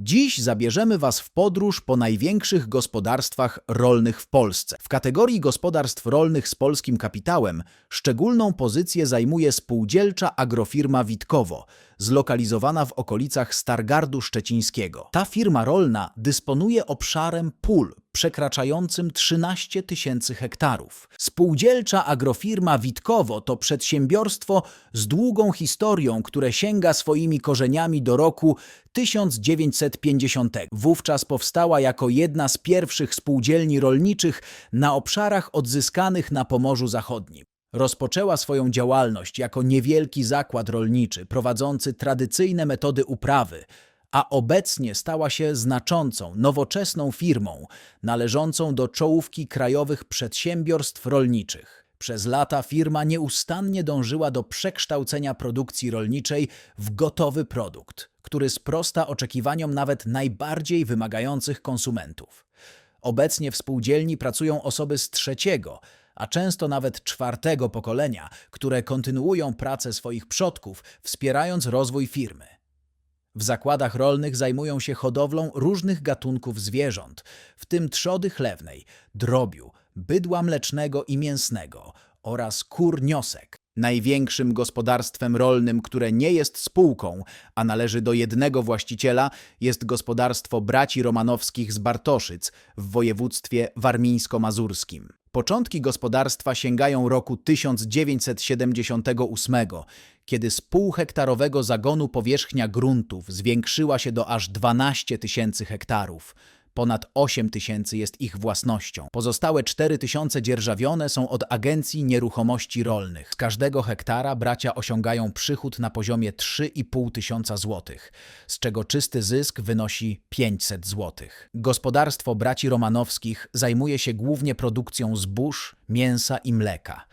Dziś zabierzemy Was w podróż po największych gospodarstwach rolnych w Polsce. W kategorii gospodarstw rolnych z polskim kapitałem szczególną pozycję zajmuje spółdzielcza agrofirma Witkowo, zlokalizowana w okolicach Stargardu Szczecińskiego. Ta firma rolna dysponuje obszarem pól przekraczającym 13 tysięcy hektarów. Spółdzielcza agrofirma Witkowo to przedsiębiorstwo z długą historią, które sięga swoimi korzeniami do roku 1950. Wówczas powstała jako jedna z pierwszych spółdzielni rolniczych na obszarach odzyskanych na Pomorzu Zachodnim. Rozpoczęła swoją działalność jako niewielki zakład rolniczy prowadzący tradycyjne metody uprawy, a obecnie stała się znaczącą, nowoczesną firmą należącą do czołówki krajowych przedsiębiorstw rolniczych. Przez lata firma nieustannie dążyła do przekształcenia produkcji rolniczej w gotowy produkt, który sprosta oczekiwaniom nawet najbardziej wymagających konsumentów. Obecnie w spółdzielni pracują osoby z trzeciego, a często nawet czwartego pokolenia, które kontynuują pracę swoich przodków, wspierając rozwój firmy. W zakładach rolnych zajmują się hodowlą różnych gatunków zwierząt, w tym trzody chlewnej, drobiu, bydła mlecznego i mięsnego oraz kur niosek. Największym gospodarstwem rolnym, które nie jest spółką, a należy do jednego właściciela, jest gospodarstwo braci Romanowskich z Bartoszyc w województwie warmińsko-mazurskim. Początki gospodarstwa sięgają roku 1978, kiedy z półhektarowego zagonu powierzchnia gruntów zwiększyła się do aż 12 tysięcy hektarów. Ponad 8 tysięcy jest ich własnością. Pozostałe 4 tysiące dzierżawione są od Agencji Nieruchomości Rolnych. Z każdego hektara bracia osiągają przychód na poziomie 3,5 tysiąca złotych, z czego czysty zysk wynosi 500 złotych. Gospodarstwo braci Romanowskich zajmuje się głównie produkcją zbóż, mięsa i mleka.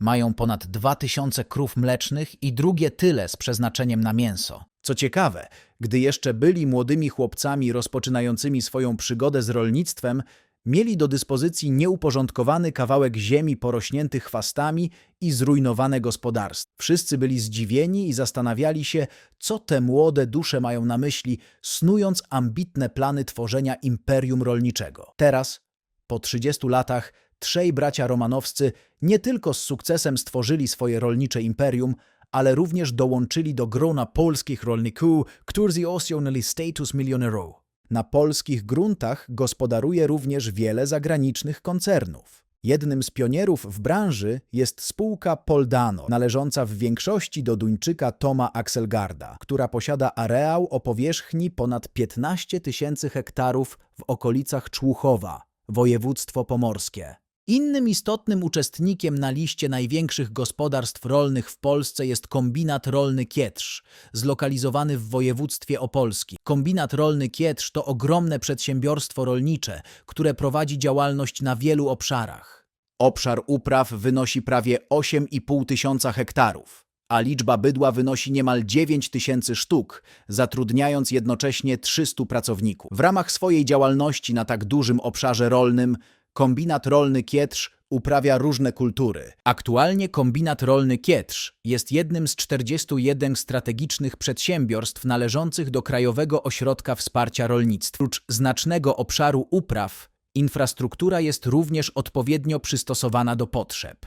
Mają ponad 2000 krów mlecznych i drugie tyle z przeznaczeniem na mięso. Co ciekawe, gdy jeszcze byli młodymi chłopcami rozpoczynającymi swoją przygodę z rolnictwem, mieli do dyspozycji nieuporządkowany kawałek ziemi porośnięty chwastami i zrujnowane gospodarstwo. Wszyscy byli zdziwieni i zastanawiali się, co te młode dusze mają na myśli, snując ambitne plany tworzenia imperium rolniczego. Teraz, po 30 latach, trzej bracia romanowscy nie tylko z sukcesem stworzyli swoje rolnicze imperium, ale również dołączyli do grona polskich rolników, którzy osiągnęli status milionerów. Na polskich gruntach gospodaruje również wiele zagranicznych koncernów. Jednym z pionierów w branży jest spółka Poldano, należąca w większości do Duńczyka Toma Axelgarda, która posiada areał o powierzchni ponad 15 tysięcy hektarów w okolicach Człuchowa, województwo pomorskie. Innym istotnym uczestnikiem na liście największych gospodarstw rolnych w Polsce jest kombinat rolny Kietrz, zlokalizowany w województwie opolskim. Kombinat rolny Kietrz to ogromne przedsiębiorstwo rolnicze, które prowadzi działalność na wielu obszarach. Obszar upraw wynosi prawie 8,5 tysiąca hektarów, a liczba bydła wynosi niemal 9 tysięcy sztuk, zatrudniając jednocześnie 300 pracowników. W ramach swojej działalności na tak dużym obszarze rolnym Kombinat rolny Kietrz uprawia różne kultury. Aktualnie kombinat rolny Kietrz jest jednym z 41 strategicznych przedsiębiorstw należących do Krajowego Ośrodka Wsparcia Rolnictwa. Prócz znacznego obszaru upraw, infrastruktura jest również odpowiednio przystosowana do potrzeb.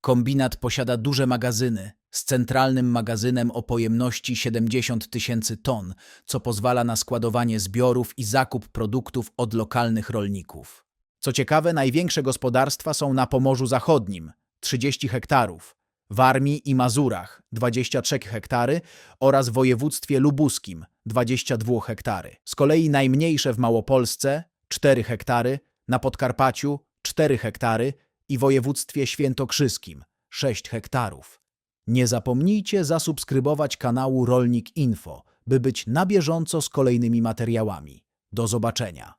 Kombinat posiada duże magazyny z centralnym magazynem o pojemności 70 tysięcy ton, co pozwala na składowanie zbiorów i zakup produktów od lokalnych rolników. Co ciekawe, największe gospodarstwa są na Pomorzu Zachodnim 30 hektarów, w Armii i Mazurach 23 hektary oraz w województwie lubuskim 22 hektary. Z kolei najmniejsze w Małopolsce 4 hektary, na Podkarpaciu 4 hektary i województwie świętokrzyskim 6 hektarów. Nie zapomnijcie zasubskrybować kanału Rolnik Info, by być na bieżąco z kolejnymi materiałami. Do zobaczenia.